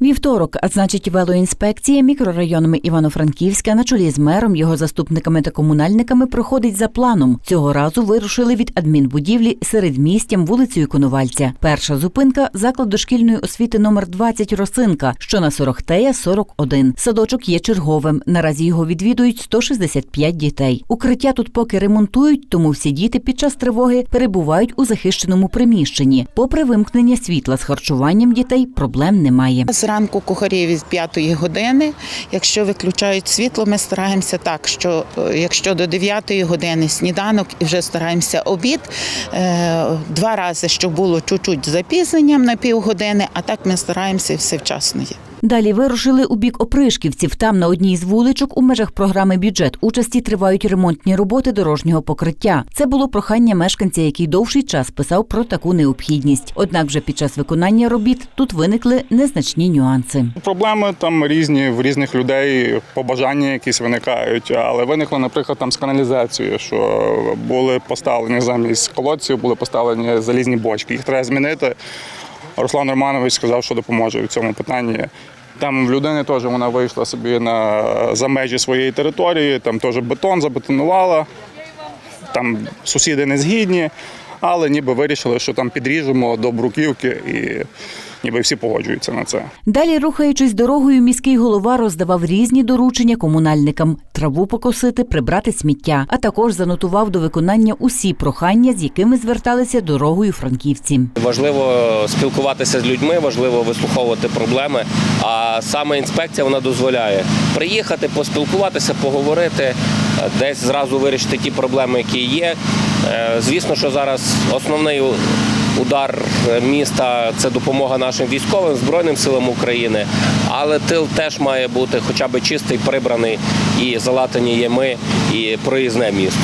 Вівторок, а значить, велоінспекція мікрорайонами Івано-Франківська на чолі з мером, його заступниками та комунальниками проходить за планом. Цього разу вирушили від адмінбудівлі середмістям вулицею Конувальця. Перша зупинка заклад дошкільної освіти номер 20 Росинка, що на 40-тея 41. Садочок є черговим. Наразі його відвідують 165 дітей. Укриття тут поки ремонтують, тому всі діти під час тривоги перебувають у захищеному приміщенні. Попри вимкнення світла з харчуванням дітей, проблем немає. Зранку кухарів із 5 години. Якщо виключають світло, ми стараємося так, що е, якщо до 9 години сніданок і вже стараємося обід, е, два рази, щоб було чуть-чуть запізненням на півгодини, а так ми стараємося все вчасно є. Далі вирушили у бік опришківців. Там на одній з вуличок у межах програми бюджет участі тривають ремонтні роботи дорожнього покриття. Це було прохання мешканця, який довший час писав про таку необхідність. Однак вже під час виконання робіт тут виникли незначні нюанси. Проблеми там різні в різних людей, побажання якісь виникають. Але виникло, наприклад, там з каналізацією, що були поставлені замість колодців, були поставлені залізні бочки. Їх треба змінити. Руслан Романович сказав, що допоможе в цьому питанні. Там в людини теж вона вийшла собі на за межі своєї території, там теж бетон забетонувала. Там сусіди не згідні, але ніби вирішили, що там підріжемо до бруківки і ніби всі погоджуються на це. Далі, рухаючись дорогою, міський голова роздавав різні доручення комунальникам: траву покосити, прибрати сміття, а також занотував до виконання усі прохання, з якими зверталися дорогою франківці. Важливо спілкуватися з людьми, важливо вислуховувати проблеми. А саме інспекція вона дозволяє приїхати, поспілкуватися, поговорити, десь зразу вирішити ті проблеми, які є. Е, Звісно, що зараз основний удар міста це допомога нашим військовим збройним силам України. Але тил теж має бути хоча б чистий, прибраний і залатані ями, і проїзне місто.